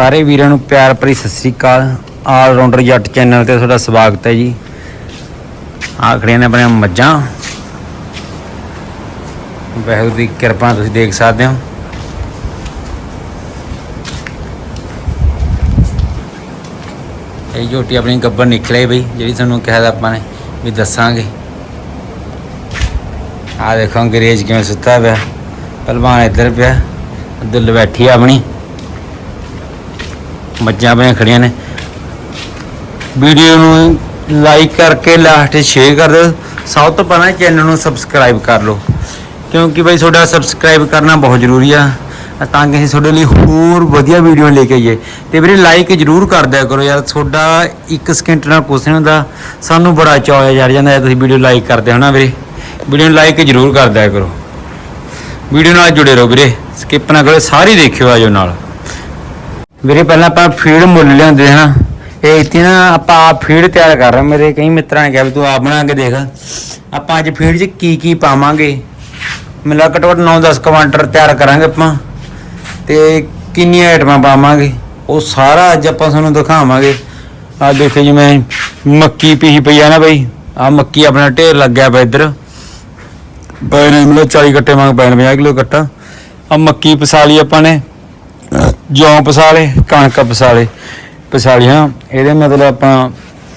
ਸਾਰੇ ਵੀਰਾਂ ਨੂੰ ਪਿਆਰ ਭਰੀ ਸਤਿ ਸ੍ਰੀ ਅਕਾਲ। ਆਲ ਰਾਉਂਡਰ ਜੱਟ ਚੈਨਲ ਤੇ ਤੁਹਾਡਾ ਸਵਾਗਤ ਹੈ ਜੀ। ਆਹ ਖੜੀਆਂ ਨੇ ਆਪਣੀਆਂ ਮੱਝਾਂ। ਵਾਹਿਗੁਰੂ ਦੀ ਕਿਰਪਾ ਤੁਸੀਂ ਦੇਖ ਸਕਦੇ ਹੋ। ਇਹ ਝੋਟੀ ਆਪਣੀ ਗੱਬਰ ਨਿਕਲੇ ਬਈ, ਜਿਹੜੀ ਤੁਹਾਨੂੰ ਕਿਹਾ ਤਾਂ ਆਪਾਂ ਨੇ ਵੀ ਦੱਸਾਂਗੇ। ਆਹ ਦੇਖੋ ਅੰਗਰੇਜ਼ ਕਿਵੇਂ ਸੁੱਤਾ ਪਿਆ। ਪਹਿਲਵਾਨ ਇੱਧਰ ਪਿਆ ਦਿਲ ਬੈਠੀ ਆ ਆਪਣੀ। ਮੱਝਾਂ ਆਪਣੀਆਂ ਖੜੀਆਂ ਨੇ। ਵੀਡੀਓ ਨੂੰ ਲਾਈਕ ਕਰਕੇ ਲਾਸਟ ਸ਼ੇਅਰ ਕਰ ਦਿਓ। ਸਭ ਤੋਂ ਪਹਿਲਾਂ ਚੈਨਲ ਨੂੰ ਸਬਸਕ੍ਰਾਈਬ ਕਰ ਲਓ। ਕਿਉਂਕਿ ਬਈ ਤੁਹਾਡਾ ਸਬਸਕ੍ਰਾਈਬ ਕਰਨਾ ਬਹੁਤ ਜ਼ਰੂਰੀ ਆ। ਤਾਂ ਕਿ ਅਸੀਂ ਤੁਹਾਡੇ ਲਈ ਹੋਰ ਵਧੀਆ ਵੀਡੀਓ ਲੈ ਕੇ ਆਈਏ। ਤੇ ਵੀਰੇ ਲਾਈਕ ਜ਼ਰੂਰ ਕਰ ਦਿਆ ਕਰੋ ਯਾਰ। ਤੁਹਾਡਾ ਇੱਕ ਸਕਿੰਟ ਨਾਲ ਕੁਛ ਨਹੀਂ ਹੁੰਦਾ। ਸਾਨੂੰ ਬੜਾ ਚਾਅ ਚੜ ਜਾਂਦਾ ਹੈ ਤੁਸੀਂ ਵੀਡੀਓ ਲਾਈਕ ਕਰਦੇ ਹੋ ਨਾ ਵੀਰੇ। ਵੀਡੀਓ ਨੂੰ ਲਾਈਕ ਜ਼ਰੂਰ ਕਰ ਦਿਆ ਕਰੋ। ਵੀਡੀਓ ਨਾਲ ਜੁੜੇ ਰਹੋ ਵੀਰੇ। ਸਕਿਪ ਨਾ ਕਰੋ। ਸਾਰੀ ਦੇਖਿਓ ਆਜੋ ਨਾਲ। ਵੀਰੇ, ਪਹਿਲਾਂ ਆਪਾਂ ਫੀਡ ਮੁੱਲ ਲਿਆਉਂਦੇ ਹਾਂ। ਇਹ ਇੱਥੇ ਨਾ ਆਪਾਂ ਆਪ ਫੀਡ ਤਿਆਰ ਕਰ ਰਹੇ ਮੇਰੇ ਕਈ ਮਿੱਤਰਾਂ ਨੇ ਕਿਹਾ ਵੀ ਤੂੰ ਆਪ ਬਣਾ ਕੇ ਦੇਖ। ਆਪਾਂ ਅੱਜ ਫੀਡ 'ਚ ਕੀ ਕੀ ਪਾਵਾਂਗੇ? ਮਿਲਾ ਘੱਟੋ ਘੱਟ 9-10 ਕੁਆਂਟਲ ਤਿਆਰ ਕਰਾਂਗੇ ਆਪਾਂ। ਤੇ ਕਿੰਨੀਆਂ ਆਈਟਮਾਂ ਪਾਵਾਂਗੇ? ਉਹ ਸਾਰਾ ਅੱਜ ਆਪਾਂ ਤੁਹਾਨੂੰ ਦਿਖਾਵਾਂਗੇ। ਆ ਦੇਖੋ ਜਿਵੇਂ ਮੱਕੀ ਪੀਹੀ ਪਈ ਆ ਨਾ ਬਈ। ਆ ਮੱਕੀ ਆਪਣਾ ਢੇਰ ਲੱਗਿਆ ਪਿਆ ਇੱਧਰ। ਪਏ ਨੇ ਮਤਲਬ 40 ਗੱਟੇ ਮੰਗ ਪੈਣ 50 ਕਿਲੋ ਗੱਟਾ। ਆ ਮੱਕੀ ਪਸਾਲੀ ਆਪਾਂ ਨੇ। ਜੌਂ ਪਸਾਲੇ, ਕਣਕ ਪਸਾਲੇ। ਪਸਾਲੀਆਂ ਇਹਦੇ ਮਤਲਬ ਆਪਾਂ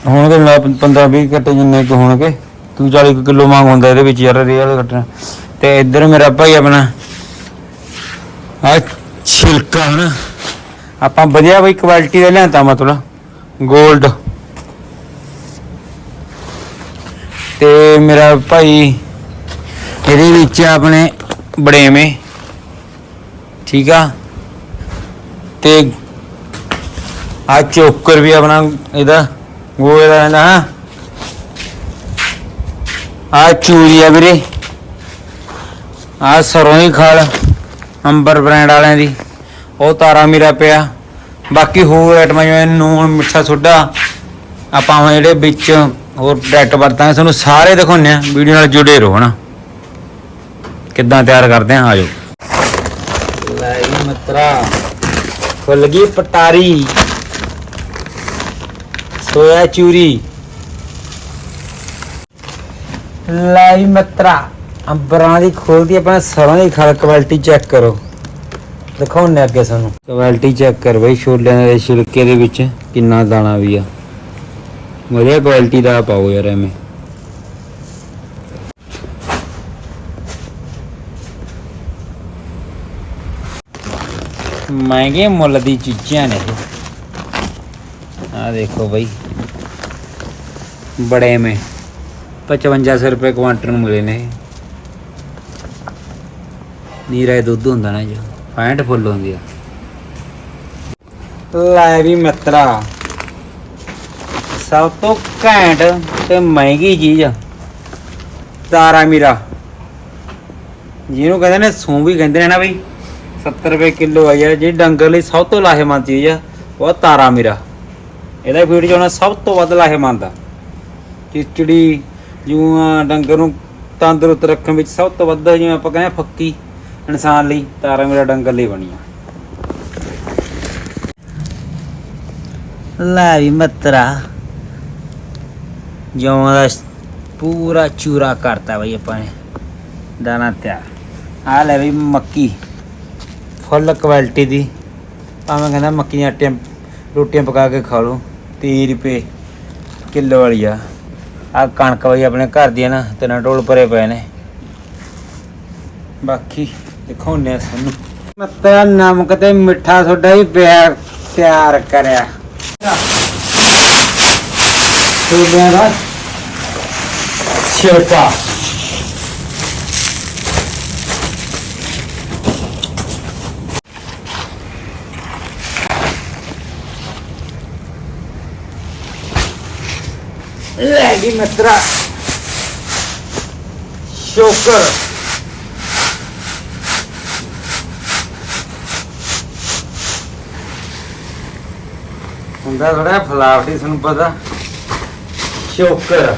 ਹੋਣਗੇ ਮਤਲਬ 15 20 ਕੱਟੇ ਜਿੰਨੇ ਕੁ ਹੋਣਗੇ। ਤੂੰ 40 ਕਿਲੋ ਮੰਗ ਹੁੰਦਾ ਇਹਦੇ ਵਿੱਚ ਯਾਰ ਰੀਅਲ ਕੱਟਣਾ। ਤੇ ਇੱਧਰ ਮੇਰਾ ਭਾਈ ਆਪਣਾ। ਆ ਛਿਲਕਾ ਨਾ ਆਪਾਂ ਵਧੀਆ ਬਈ ਕੁਆਲਿਟੀ ਦਾ ਲਿਆਂਦਾ ਮਤਲਬ 골ਡ ਤੇ ਮੇਰਾ ਭਾਈ, ਇਹਦੇ ਵਿੱਚ ਆਪਣੇ ਬੜੇਵੇਂ। ਠੀਕ ਆ? ਤੇ ਆ ਚੋਕਰ ਵੀ ਆਪਣਾ ਇਹਦਾ ਗੋਏ ਦਾ ਰਹਿੰਦਾ, ਹਾਂ? ਆ ਚੂਰੀ ਵੀਰੇ। ਆ ਸਰੋਂ ਦੀ ਖਾਲ, ਅੰਬਰ ਬ੍ਰਾਂਡ ਵਾਲਿਆਂ ਦੀ। ਉਹ ਤਾਰਾ ਮੀਰਾ ਪਿਆ। ਬਾਕੀ ਹੋਰ ਆਈਟਮਾਂ ਜਿਵੇਂ ਨੂਣ, ਮਿੱਠਾ ਸੋਡਾ, ਆਪਾਂ ਹੁਣ ਜਿਹੜੇ ਵਿੱਚ ਹੋਰ ਡਾਇਰੈਕਟ ਵਰਤਾਂਗੇ, ਤੁਹਾਨੂੰ ਸਾਰੇ ਦਿਖਾਉਂਦੇ ਆ ਵੀਡੀਓ ਨਾਲ ਜੁੜੇ ਰਹੋ, ਹਨਾ? ਕਿੱਦਾਂ ਤਿਆਰ ਕਰਦੇ ਆ ਆਜੋ ਲੈ ਜੀ ਖੁੱਲ ਗਈ ਪਟਾਰੀ। ਸੋਇਆ ਚੂਰੀ। ਲਾਈ ਜੀ ਮਤਰਾ, ਅੰਬਰਾਂ ਦੀ ਖੋਲਦੀ, ਆਪਣਾ ਸਰੋਂ ਦੀ ਖਲ ਕੁਆਲਿਟੀ ਚੈੱਕ ਕਰੋ। ਦਿਖਾਉਣੇ ਅੱਗੇ ਸਾਨੂੰ। ਕੁਆਲਿਟੀ ਚੈੱਕ ਕਰ ਬਈ, ਛੋਲਿਆਂ ਦੇ ਛਿਲਕੇ ਦੇ ਵਿੱਚ ਕਿੰਨਾ ਦਾਣਾ ਵੀ ਆ। ਵਧੀਆ ਕੁਆਲਿਟੀ ਦਾ ਪਾਓ ਯਾਰ ਐਵੇਂ। ਮਹਿੰਗੇ ਮੁੱਲ ਦੀ ਚੀਜ਼ਾਂ ਨੇ ਇਹ। ਆ ਦੇਖੋ ਬਈ। ਬੜੇ ਮੇ 5500 ਰੁਪਏ ਕੁਆਂਟਲ ਨੂੰ ਮਿਲੇ ਨੇ। ਨੀਰਾ ਦੁੱਧ ਹੁੰਦਾ ਨਾ ਜੋ 65 ਫੁੱਲ ਹੁੰਦੀ ਆ। ਲੈ ਵੀ ਮਿੱਤਰਾ, ਸਭ ਤੋਂ ਘੈਂਟ ਤੇ ਮਹਿੰਗੀ ਚੀਜ਼ ਤਾਰਾ ਮੀਰਾ ਜਿਹਨੂੰ ਕਹਿੰਦੇ ਨੇ ਸੂ ਵੀ ਕਹਿੰਦੇ ਨੇ ਨਾ ਬਈ। 70 ਰੁਪਏ ਕਿਲੋ ਆ ਯਾਰ ਜਿਹੜੀ ਡੰਗਰ ਲਈ ਸਭ ਤੋਂ ਲਾਹੇਮੰਦ ਚੀਜ਼ ਆ, ਉਹ ਆ ਤਾਰਾ ਮੀਰਾ। ਇਹਦਾ ਫੀਡ ਚ ਸਭ ਤੋਂ ਵੱਧ ਲਾਹੇਮੰਦ ਆ। ਚਿਚੜੀ, ਜਿਉਂ ਡੰਗਰ ਨੂੰ ਤੰਦਰੁਸਤ ਰੱਖਣ ਵਿੱਚ ਸਭ ਤੋਂ ਵੱਧ ਜਿਵੇਂ ਆਪਾਂ ਕਹਿੰਦੇ ਫੱਕੀ ਇਨਸਾਨ ਲਈ ਤਾਰਾ ਮੀਰਾ ਡੰਗਰ ਲਈ ਬਣੀ ਆ ਲੈ ਵੀ ਮਤਰਾ, ਜਿਉਂ ਦਾ ਪੂਰਾ ਚੂਰਾ ਕਰਤਾ ਬਈ ਆਪਾਂ ਨੇ, ਦਾਣਾ ਤਿਆਰ। ਆ ਲੈ ਵੀ ਮੱਕੀ। ਫੁੱਲ ਕੁਆਲਿਟੀ ਦੀ। ਭਾਵੇਂ ਕਹਿੰਦਾ ਮੱਕੀ ਦੀਆਂ ਆਟੀਆਂ, ਰੋਟੀਆਂ ਪਕਾ ਕੇ ਖਾ ਲਓ 30 ਰੁਪਏ ਕਿਲੋ ਵਾਲੀ ਆ। ਆ ਕਣਕ ਬਈ ਆਪਣੇ ਘਰ ਦੀ ਆ ਨਾ, ਤਿੰਨ ਢੋਲ ਭਰੇ ਪਏ ਨੇ। ਬਾਕੀ ਦਿਖਾਉਣੇ ਆ ਸਾਨੂੰ ਮੱਤਾ ਨਮਕ ਤੇ ਮਿੱਠਾ ਤੁਹਾਡਾ ਹੀ ਪਿਆ, ਤਿਆਰ ਕਰਿਆ। ਛੋਲਿਆਂ ਦਾ ਛਿਲਕਾ ਲੈ ਗਈ ਮਿੱਤਰਾ ਸ਼ੋਕਰ ਹੁੰਦਾ ਥੋੜਾ ਫਲਾਵਟੀ ਤੁਹਾਨੂੰ ਪਤਾ। ਸ਼ੋਕਰ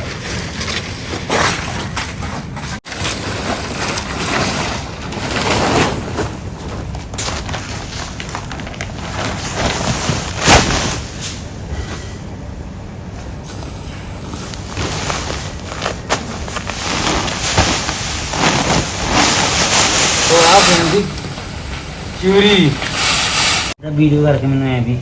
ਦੀ ਚੂਰੀ। ਵੀਡੀਓ ਕਰਕੇ ਮੈਨੂੰ ਐ ਵੀ।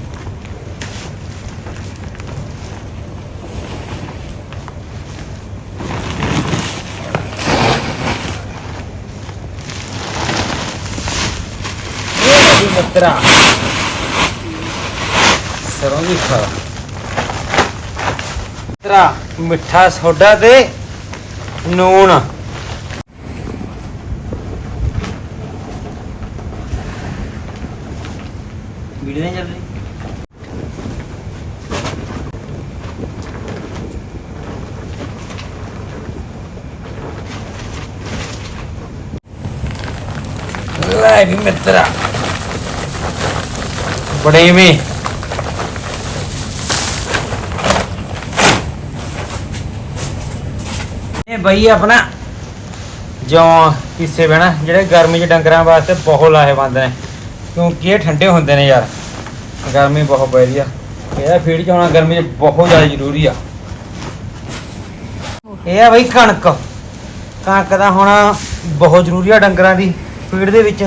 ਇਹ ਮਤਰਾ ਸਰੋਂ ਦੀ ਤਰਾ ਮਿੱਠਾ ਸੋਡਾ ਤੇ ਨੂਣ। ਵੀਡੀਓ ਨਹੀਂ ਚੱਲ ਰਹੀ ਲੈ ਵੀ ਮਿੱਤਰਾ। ਬੜੇ ਮੇ ਇਹ ਬਈ ਆਪਣਾ ਜੌਂ ਕਿਸੇ ਬਣਾ ਜਿਹੜੇ ਗਰਮੀ ਚ ਡੰਗਰਾਂ ਵਾਸਤੇ ਬਹੁਤ ਲਾਹੇਵੰਦ ਨੇ, ਕਿਉਂਕਿ ਇਹ ਠੰਡੇ ਹੁੰਦੇ ਨੇ ਯਾਰ। ਗਰਮੀ ਬਹੁਤ ਪੈਦੀ ਆ। ਇਹਦਾ ਫੀਡ ਚ ਹੋਣਾ ਗਰਮੀ ਚ ਬਹੁਤ ਜ਼ਿਆਦਾ ਜ਼ਰੂਰੀ ਆ। ਇਹ ਆ ਬਈ ਕਣਕ। ਕਣਕ ਦਾ ਹੋਣਾ ਬਹੁਤ ਜ਼ਰੂਰੀ ਆ ਡੰਗਰਾਂ ਦੀ ਫੀਡ ਦੇ ਵਿੱਚ।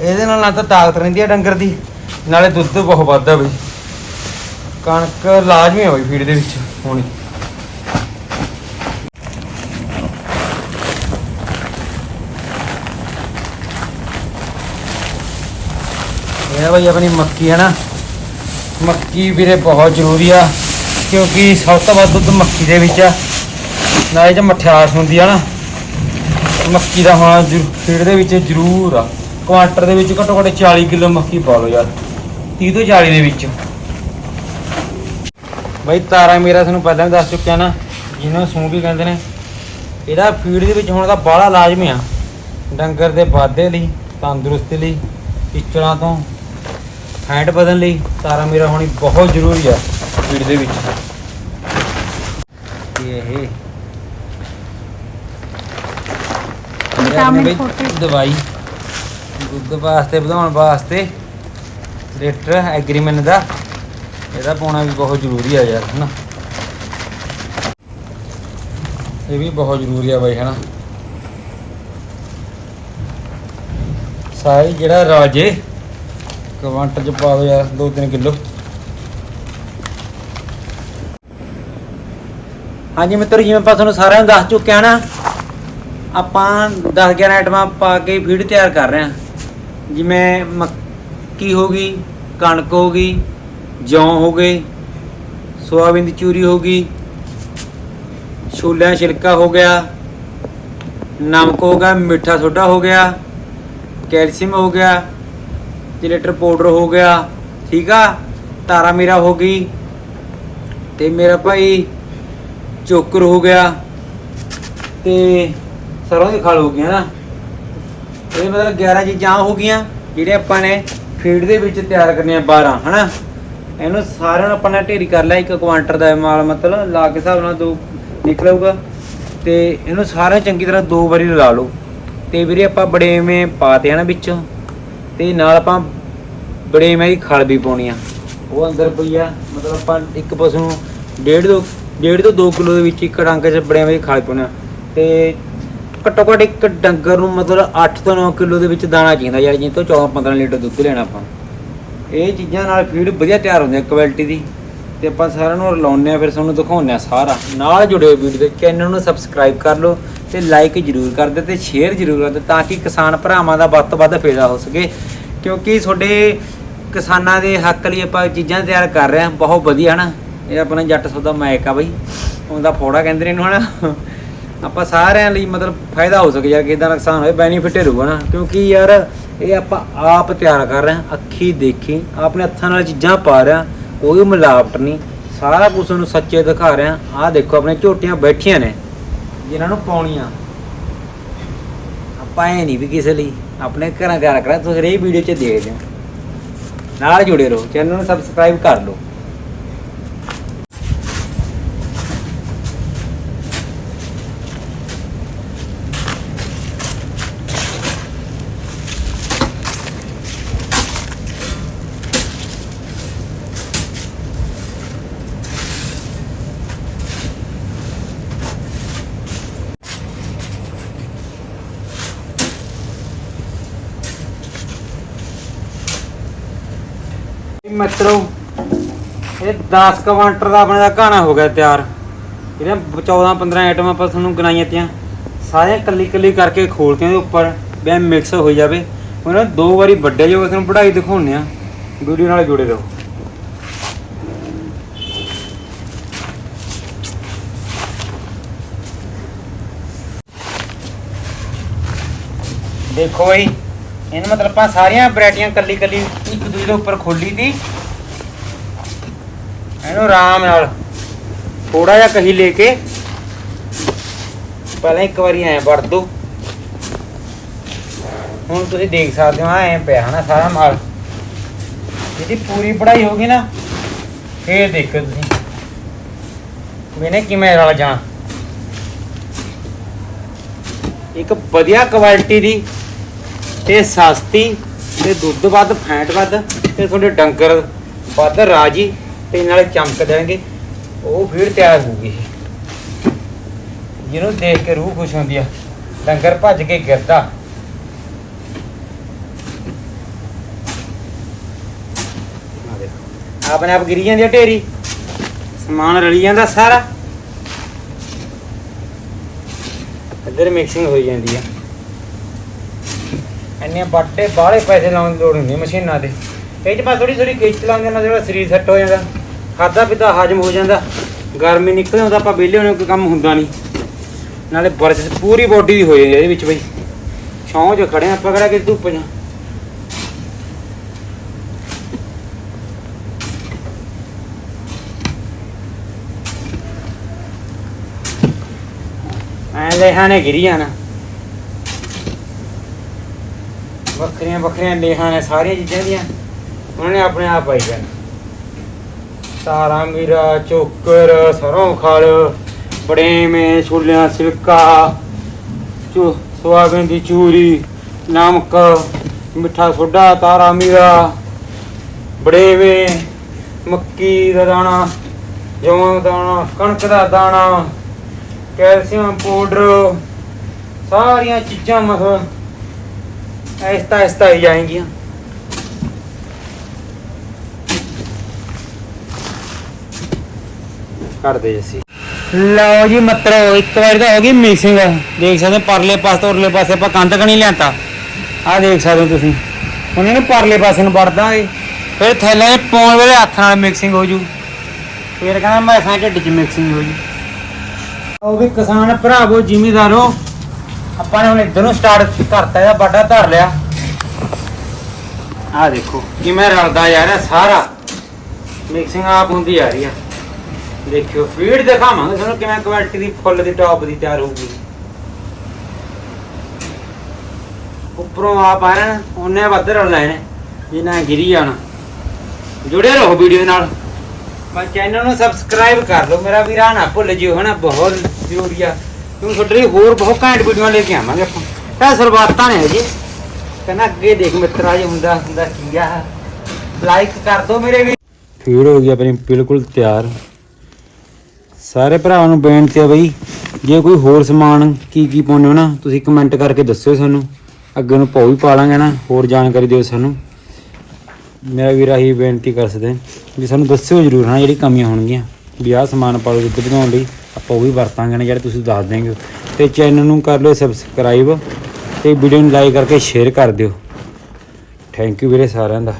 ਇਹਦੇ ਨਾਲ ਨਾ ਤਾਂ ਤਾਕਤ ਰਹਿੰਦੀ ਆ ਡੰਗਰ ਦੀ, ਨਾਲੇ ਦੁੱਧ ਬਹੁਤ ਵੱਧਦਾ ਬਈ। ਕਣਕ ਲਾਜ਼ਮੀ ਆ ਬਈ ਫੀਡ ਦੇ ਵਿੱਚ ਹੋਣੀ। ਇਹ ਆ ਬਈ ਆਪਣੀ ਮੱਕੀ ਹੈ ਨਾ। ਮੱਕੀ ਵੀਰੇ ਬਹੁਤ ਜ਼ਰੂਰੀ ਆ, ਕਿਉਂਕਿ ਸਭ ਤੋਂ ਵੱਧ ਦੁੱਧ ਮੱਕੀ ਦੇ ਵਿੱਚ ਆ। ਨਾਲੇ ਚ ਮਠਿਆਸ ਹੁੰਦੀ ਆ ਨਾ, ਮੱਕੀ ਦਾ ਹੋਣਾ ਫੀਡ ਦੇ ਵਿੱਚ ਜ਼ਰੂਰ ਆ। ਕੁਆਂਟਰ ਦੇ ਵਿੱਚ ਘੱਟੋ ਘੱਟ 40 ਕਿਲੋ ਮੱਕੀ ਪਾ ਲਓ ਯਾਰ 30 ਤੋਂ 40 ਦੇ ਵਿੱਚ। ਬਈ ਤਾਰਾ ਮੇਰਾ ਤੁਹਾਨੂੰ ਪਹਿਲਾਂ ਵੀ ਦੱਸ ਚੁੱਕਿਆ ਨਾ, ਜਿਹਨੂੰ ਸੂੰ ਵੀ ਕਹਿੰਦੇ ਨੇ, ਇਹਦਾ ਫੀਡ ਦੇ ਵਿੱਚ ਹੋਣਾ ਤਾਂ ਬਾਹਲਾ ਲਾਜ਼ਮੀ ਆ। ਡੰਗਰ ਦੇ ਵਾਧੇ ਲਈ, ਤੰਦਰੁਸਤੀ ਲਈ ਪਿੱਛਲਾਂ ਤੋਂ ਫੈਟ ਵਧਣ ਲਈ ਤਾਰਾ ਮੇਰਾ ਹੋਣੀ ਬਹੁਤ ਜ਼ਰੂਰੀ ਆ ਫੀਡ ਦੇ ਵਿੱਚ। ਇਹ ਵਿਟਾਮਿਨ। ਦਵਾਈ ਦੁੱਧ ਵਾਸਤੇ ਵਧਾਉਣ ਵਾਸਤੇ ਲੀਟਰ ਐਗਰੀਮੈਂਟ ਦਾ ਇਹਦਾ ਪਾਉਣਾ ਵੀ ਬਹੁਤ ਜ਼ਰੂਰੀ ਆ ਯਾਰ ਹਨਾ। ਇਹ ਵੀ ਬਹੁਤ ਜ਼ਰੂਰੀ ਆ ਬਾਈ ਹਨਾ। ਸਾਰੇ ਜਿਹੜਾ ਰਾਜੇ ਕਵਾਂਟਰ ਚ ਪਾ ਦਿਓ ਯਾਰ 2-3 ਕਿਲੋ। ਹਾਂਜੀ ਮਿੱਤਰ, ਜਿਵੇਂ ਆਪਾਂ ਤੁਹਾਨੂੰ ਸਾਰਿਆਂ ਨੂੰ ਦੱਸ ਚੁੱਕਿਆ ਨਾ, ਆਪਾਂ 10 11 ਆਈਟਮਾਂ ਪਾ ਕੇ ਫੀਡ ਤਿਆਰ ਕਰ ਰਹੇ ਹਾਂ। ਜਿਵੇਂ ਮੱਕੀ ਹੋ ਗਈ, ਕਣਕ ਹੋ ਗਈ, ਜੌਂ ਹੋ ਗਏ, ਸੋਆਬੀਨ ਦੀ ਚੂਰੀ ਹੋ ਗਈ, ਛੋਲਿਆਂ ਦਾ ਛਿਲਕਾ ਹੋ ਗਿਆ, ਨਮਕ ਹੋ ਗਿਆ, ਮਿੱਠਾ ਸੋਡਾ ਹੋ ਗਿਆ, ਕੈਲਸ਼ੀਅਮ ਹੋ ਗਿਆ ਜਿਲੇਟਰ ਪਾਊਡਰ ਹੋ ਗਿਆ, ਠੀਕ ਆ? ਤਾਰਾ ਮੀਰਾ ਹੋ ਗਈ ਤੇ ਮੇਰਾ ਭਾਈ ਚੋਕਰ ਹੋ ਗਿਆ ਤੇ ਸਰੋਂ ਦੀ ਖਲ ਹੋ ਗਈ ਨਾ। ਇਹ ਮਤਲਬ 11 ਚੀਜ਼ਾਂ ਹੋ ਗਈਆਂ ਜਿਹੜੇ ਆਪਾਂ ਨੇ ਫੀਡ ਦੇ ਵਿੱਚ ਤਿਆਰ ਕਰਨੀਆਂ 12 ਹਨਾ? ਇਹਨੂੰ ਸਾਰਿਆਂ ਨੂੰ ਆਪਾਂ ਨੇ ਢੇਰੀ ਕਰ ਲਿਆ, ਇੱਕ ਕੁਆਂਟਰ ਦਾ ਮਾਲ ਮਤਲਬ ਲਾ ਕੇ ਹਿਸਾਬ ਨਾਲ ਦੋ ਨਿਕਲੂਗਾ ਤੇ ਇਹਨੂੰ ਸਾਰਾ ਚੰਗੀ ਤਰ੍ਹਾਂ ਦੋ ਵਾਰੀ ਲਾ ਲਓ। ਤੇ ਵੀਰੇ ਆਪਾਂ ਬੜੇਵੇਂ ਪਾਤੇ ਹਨਾ ਵਿੱਚੋਂ। ਤੇ ਨਾਲ ਆਪਾਂ ਬੜੇਵੇਂ ਦੀ ਖਲ ਵੀ ਪਾਉਣੀ ਆ। ਉਹ ਅੰਦਰ ਪਈ ਆ, ਮਤਲਬ ਆਪਾਂ ਇੱਕ ਪਸ਼ੂ ਨੂੰ ਡੇਢ ਤੋਂ ਡੇਢ ਤੋਂ 2 ਕਿਲੋ ਦੇ ਵਿੱਚ ਇੱਕ ਡੰਗ 'ਚ ਬੜੇ ਦੀ ਖਲ ਪਾਉਣੀ ਆ। ਤੇ ਘੱਟੋ ਘੱਟ ਇੱਕ ਡੰਗਰ ਨੂੰ ਮਤਲਬ 8 ਤੋਂ 9 ਕਿਲੋ ਦੇ ਵਿੱਚ ਦਾਣਾ ਚਾਹੀਦਾ ਯਾਰ ਜਿਸ ਤੋਂ 14 15 ਲੀਟਰ ਦੁੱਧ ਲੈਣਾ ਆਪਾਂ। ਇਹ ਚੀਜ਼ਾਂ ਨਾਲ ਫੀਡ ਵਧੀਆ ਤਿਆਰ ਹੁੰਦੀ ਹੈ ਕੁਆਲਿਟੀ ਦੀ। ਤੇ ਆਪਾਂ ਸਾਰਿਆਂ ਨੂੰ ਰਲਾਉਂਦੇ ਆ, ਫਿਰ ਤੁਹਾਨੂੰ ਦਿਖਾਉਂਦੇ ਆ ਸਾਰਾ। ਨਾਲ ਜੁੜਿਓ ਵੀਡੀਓ ਦੇ, ਚੈਨਲ ਨੂੰ ਸਬਸਕ੍ਰਾਈਬ ਕਰ ਲਓ। ਤੇ ਲਾਈਕ ਜਰੂਰ ਕਰ ਦਿਓ ਤੇ ਸ਼ੇਅਰ ਜਰੂਰ ਕਰ ਦਿਓ ਤਾਂ ਕਿ ਕਿਸਾਨ ਭਰਾਵਾਂ ਦਾ ਵੱਧ ਤੋਂ ਵੱਧ ਫਾਇਦਾ ਹੋ ਸਕੇ। ਕਿਉਂਕਿ ਤੁਹਾਡੇ ਕਿਸਾਨਾਂ ਦੇ ਹੱਕ ਲਈ ਆਪਾਂ ਚੀਜ਼ਾਂ ਤਿਆਰ ਕਰ ਰਹੇ ਹਾਂ, ਬਹੁਤ ਵਧੀਆ ਨਾ ਇਹ ਆਪਣਾ ਜੱਟ ਸੌਦਾ ਮੈਕ ਆ ਬਈ, ਉਹਦਾ ਫੋੜਾ ਕਹਿੰਦੇ ਨੇ ਇਹਨੂੰ ਹਨਾ। ਆਪਾਂ ਸਾਰਿਆਂ ਲਈ ਮਤਲਬ ਫਾਇਦਾ ਹੋ ਸਕੇ ਯਾਰ ਕਿਦਾਂ ਨੁਕਸਾਨ ਹੋਏ ਬੈਨੀਫਿਟ ਰਹੂਗਾ ਨਾ। ਕਿਉਂਕਿ ਯਾਰ ਇਹ ਆਪਾਂ ਆਪ ਤਿਆਰ ਕਰ ਰਹੇ ਹਾਂ, ਅੱਖੀ ਦੇਖੀ, ਆਪਣੇ ਹੱਥਾਂ ਨਾਲ ਚੀਜ਼ਾਂ ਪਾ ਰਿਹਾ ਕੋਈ ਮਿਲਾਵਟ ਨਹੀਂ। ਸਾਰਾ ਕੁਝ ਨੂੰ ਸੱਚੇ ਦਿਖਾ ਰਿਹਾ ਆਹ ਦੇਖੋ, ਆਪਣੇ ਝੋਟੀਆਂ ਬੈਠੀਆਂ ਨੇ। ਜਿਨ੍ਹਾਂ ਨੂੰ ਪਾਉਣੀਆਂ। ਆਪਾਂ ਇਹ ਨਹੀਂ ਵੀ ਕਿਸੇ ਲਈ, ਆਪਣੇ ਘਰਾਂ ਤਿਆਰ ਕਰਾਂ, ਤੁਸੀਂ ਇਹ ਵੀਡੀਓ 'ਚ ਦੇਖਦੇ ਹੋ ਨਾਲ ਜੁੜੇ ਰਹੋ, ਚੈਨਲ ਨੂੰ ਸਬਸਕ੍ਰਾਈਬ ਕਰ ਲਓ। ਮਿੱਤਰੋ, ਇਹ 10 ਕਵਾਂਟਰ ਦਾ ਆਪਣੇ ਦਾ ਘਾਣਾ ਹੋ ਗਿਆ ਤਿਆਰ। ਇਹਦੇ 14 15 ਆਈਟਮ ਆਪਾਂ ਤੁਹਾਨੂੰ ਗਣਾਈਆਂ ਤੀਆਂ। ਸਾਰੀਆਂ ਕੱਲੀ ਕੱਲੀ ਕਰਕੇ ਖੋਲਤੀਆਂ ਦੇ ਉੱਪਰ ਵੀ ਮਿਕਸ ਹੋ ਜਾਵੇ। ਉਹਨਾਂ ਦੋ ਵਾਰੀ ਵੱਡੇ ਜੋ ਤੁਹਾਨੂੰ ਪੜ੍ਹਾਈ ਦਿਖਾਉਂਦੇ ਆ ਵੀਡੀਓ ਨਾਲ ਜੁੜੇ ਰਹੋ। ਦੇਖੋ ਬਈ ਇਹਨੂੰ ਮਤਲਬ ਆਪਾਂ ਸਾਰੀਆਂ ਵੈਰਾਈਟੀਆਂ ਕੱਲੀ ਕੱਲੀ ਇੱਕ ਦੂਜੇ ਦੇ ਉੱਪਰ ਖੋਲੀ ਤੀ। ਇਹਨੂੰ ਆਰਾਮ ਨਾਲ ਥੋੜਾ ਜਿਹਾ ਕਹੀ ਲੈ ਕੇ ਪਹਿਲਾਂ ਇੱਕ ਵਾਰੀ ਐ ਵੜ ਦੋ। ਹੁਣ ਤੁਸੀਂ ਦੇਖ ਸਕਦੇ ਹੋ ਐ ਪਿਆ ਹਨਾ ਸਾਰਾ ਮਾਲ। ਜਿਹਦੀ ਪੂਰੀ ਪੜਾਈ ਗਈ ਨਾ, ਫੇਰ ਦੇਖੋ ਤੁਸੀਂ। ਮੈਨੇ ਕਿਵੇਂ ਰਲ ਜਾਣਾ। ਇੱਕ ਵਧੀਆ ਕੁਆਲਿਟੀ ਦੀ ਤੇ ਸਸਤੀ ਤੇ ਦੁੱਧ ਵੱਧ, ਫੈਂਟ ਵੱਧ ਤੇ ਤੁਹਾਡੇ ਡੰਗਰ ਵੱਧ ਰਾਜੀ ਤੇ ਨਾਲੇ ਚਮਕ ਦੇਣਗੇ। ਉਹ ਫਿਰ ਤਿਆਰ ਹੋਊਗੀ। ਜਿਹਨੂੰ ਦੇਖ ਕੇ ਰੂਹ ਖੁਸ਼ ਹੁੰਦੀ ਆ, ਡੰਗਰ ਭੱਜ ਕੇ ਗਿਰਦਾ। ਆਪਣੇ ਆਪ ਗਿਰੀ ਜਾਂਦੀ ਆ ਢੇਰੀ। ਸਮਾਨ ਰਲੀ ਜਾਂਦਾ ਸਾਰਾ। ਇੱਧਰ ਮਿਕਸਿੰਗ ਹੋਈ ਜਾਂਦੀ ਆ। ਇੰਨੇ ਬਾਟੇ ਬਾਹਲੇ ਪੈਸੇ ਲਾਉਣ ਦੀ ਲੋੜ ਨਹੀਂ ਮਸ਼ੀਨਾਂ ਤੇ। ਇਹ ਚ ਬਸ ਥੋੜੀ ਥੋੜੀ ਖਿੱਚ ਲਾਉਂਦੇ ਨਾਲ ਜਿਹੜਾ ਸਰੀਰ ਸੈੱਟ ਹੋ ਜਾਂਦਾ। ਖਾਦਾ ਪੀਤਾ ਹਜਮ ਹੋ ਜਾਂਦਾ। ਗਰਮੀ ਨਿਕਲ ਆਉਂਦਾ, ਆਪਾਂ ਵਿਹਲੇ ਹੋਣੇ, ਕੋਈ ਕੰਮ ਹੁੰਦਾ ਨਹੀਂ। ਨਾਲੇ ਵਰਜਿਸ਼ ਪੂਰੀ ਬੋਡੀ ਦੀ ਹੋ ਜਾਂਦੀ ਇਹਦੇ ਵਿੱਚ ਬਈ। ਛਾਂ 'ਚ ਖੜੇ ਆ, ਆਪਾਂ ਕਿਹੜਾ ਕਿ ਧੁੱਪ 'ਚ ਐ ਲੇਹਾਂ ਨੇ ਗਿਰੀ ਜਾਣਾ ਵੱਖਰੀਆਂ ਵੱਖਰੀਆਂ ਲੇਹਾਂ ਨੇ ਸਾਰੀਆਂ ਚੀਜ਼ਾਂ ਦੀਆਂ, ਉਹਨਾਂ ਨੇ ਆਪਣੇ ਆਪ ਪਾਈ ਜਾਣਾ। ਤਾਰਾ ਮੀਰਾ, ਚੋਕਰ, ਸਰੋਂ ਖਲ, ਬੜੇਵੇਂ, ਛੋਲਿਆਂ ਸਿਲਕਾ ਚੋ ਸੋਆਬੀਨ ਦੀ ਚੂਰੀ, ਨਮਕ, ਮਿੱਠਾ ਸੋਡਾ, ਤਾਰਾ ਮੀਰਾ, ਬੜੇਵੇਂ, ਮੱਕੀ ਦਾ ਦਾਣਾ ਜੌਂ ਦਾ ਦਾਣਾ, ਕਣਕ ਦਾ ਦਾਣਾ, ਕੈਲਸ਼ੀਅਮ ਪਾਊਡਰ, ਸਾਰੀਆਂ ਚੀਜ਼ਾਂ ਮਤਲਬ ਐਸਤਾ ਐਸਤਾ ਹੀ ਜਾਏਂਗੀਆਂ। ਕਰ ਦੇ ਅਸੀਂ। ਲਓ ਜੀ ਮਤਰੋ ਇੱਕ ਵਾਰ ਤਾਂ ਹੋ ਗਈ ਮਿਕਸਿੰਗ ਦੇਖ ਸਕਦੇ ਹੋ ਪਰਲੇ ਪਾਸੇ ਤੋਂ ਉਰਲੇ ਪਾਸੇ ਆਪਾਂ ਕੰਧ ਕਣੀ ਲਿਆਤਾ। ਆਹ ਦੇਖ ਸਕਦੇ ਹੋ ਤੁਸੀਂ। ਹੁਣ ਇਹਨੂੰ ਪਰਲੇ ਪਾਸੇ ਨੂੰ ਵੜਦਾ ਏ। ਫਿਰ ਥੱਲੇ ਪਾਉਣ ਵੇਲੇ ਹੱਥ ਨਾਲ ਮਿਕਸਿੰਗ ਹੋ ਜੂ। ਫਿਰ ਕਹਿੰਦਾ ਮੈਂ ਸਾਂ ਢਿੱਡ 'ਚ ਮਿਕਸਿੰਗ ਹੋ ਜੂ। ਉਹ ਵੀ ਕਿਸਾਨ ਭਰਾਵੋ ਜ਼ਿਮੀਦਾਰੋ ਆਪਾਂ ਨੇ ਹੁਣ ਇੱਧਰੋਂ ਸਟਾਰਟ ਕਰਤਾ, ਇਹਦਾ ਬਾਡਾ ਧਰ ਲਿਆ। ਆਹ ਦੇਖੋ ਕਿਵੇਂ ਰਲਦਾ ਯਾਰ ਇਹ ਸਾਰਾ। ਮਿਕਸਿੰਗ ਆਪ ਹੁੰਦੀ ਆ ਰਹੀ ਆ। ਦੇਖਿਓ ਫੀਡ ਦਿਖਾਵਾਂਗੇ ਤੁਹਾਨੂੰ ਕਿਵੇਂ ਕੁਆਲਿਟੀ ਦੀ, ਫੁੱਲ ਦੀ ਟੌਪ ਦੀ ਤਿਆਰ ਹੋਊਗੀ। ਉੱਪਰੋਂ ਆਪ ਆ ਰਹੇ ਨੇ, ਉਹਨੇ ਵੱਧ ਰਲਣਾ ਨੇ ਜਿੰਨਾ ਗਿਰੀ ਜਾਣਾ। ਜੁੜੇ ਰਹੋ ਵੀਡੀਓ ਨਾਲ। ਮੈਂ ਚੈਨਲ ਨੂੰ ਸਬਸਕ੍ਰਾਈਬ ਕਰ ਲਓ ਮੇਰਾ ਵੀਰਾ ਨਾ ਭੁੱਲ ਜਿਓ, ਹਨਾ, ਬਹੁਤ ਜ਼ਰੂਰੀ ਆ। ਕਿਉਂਕਿ ਤੁਹਾਡੇ ਲਈ ਹੋਰ ਬਹੁਤ ਘੈਂਟ ਵੀਡੀਓ ਲੈ ਕੇ ਆਵਾਂਗੇ ਆਪਾਂ। ਤਾਂ ਸ਼ੁਰੂਆਤਾਂ ਨੇ ਜੀ ਕਹਿੰਦਾ ਅੱਗੇ ਦੇਖ ਮਿੱਤਰਾ ਜੀ ਹੁੰਦਾ ਹੁੰਦਾ ਕੀ ਆ। ਲਾਈਕ ਕਰ ਦਿਓ ਮੇਰੇ ਵੀ। ਫੀਡ ਹੋ ਗਈ ਆਪਣੀ, ਬਿਲਕੁਲ ਤਿਆਰ। ਸਾਰੇ ਭਰਾਵਾਂ ਨੂੰ ਬੇਨਤੀ ਆ ਬਈ, ਜੇ ਕੋਈ ਹੋਰ ਸਮਾਨ ਕੀ ਕੀ ਪਾਉਣੇ ਹੋ ਨਾ, ਤੁਸੀਂ ਕਮੈਂਟ ਕਰਕੇ ਦੱਸਿਓ ਸਾਨੂੰ। ਅੱਗੇ ਨੂੰ ਪਾਉ ਵੀ ਪਾ ਲਾਂਗੇ ਨਾ, ਹੋਰ ਜਾਣਕਾਰੀ ਦਿਓ ਸਾਨੂੰ। ਮੇਰਾ ਵੀਰ ਆਹੀ ਬੇਨਤੀ ਕਰ ਸਕਦੇ ਵੀ ਸਾਨੂੰ ਦੱਸਿਓ ਜਰੂਰ ਹਾਂ ਜਿਹੜੀ ਕਮੀਆਂ ਹੋਣਗੀਆਂ। ਵੀ ਆਹ ਸਮਾਨ ਪਾ ਲਓ ਦੁੱਧ ਬਣਾਉਣ ਲਈ ਆਪਾਂ ਉਹ ਵੀ ਵਰਤਾਂਗੇ ਨਾ ਜਿਹੜੇ ਤੁਸੀਂ ਦੱਸ ਦੇਂਗੇ ਤੇ ਚੈਨਲ ਨੂੰ ਕਰ ਲਿਓ ਸਬਸਕ੍ਰਾਈਬ ਤੇ ਵੀਡੀਓ ਨੂੰ ਲਾਈਕ ਕਰਕੇ ਸ਼ੇਅਰ ਕਰ ਦਿਓ। ਥੈਂਕ ਯੂ ਵੀਰੇ ਸਾਰਿਆਂ ਦਾ।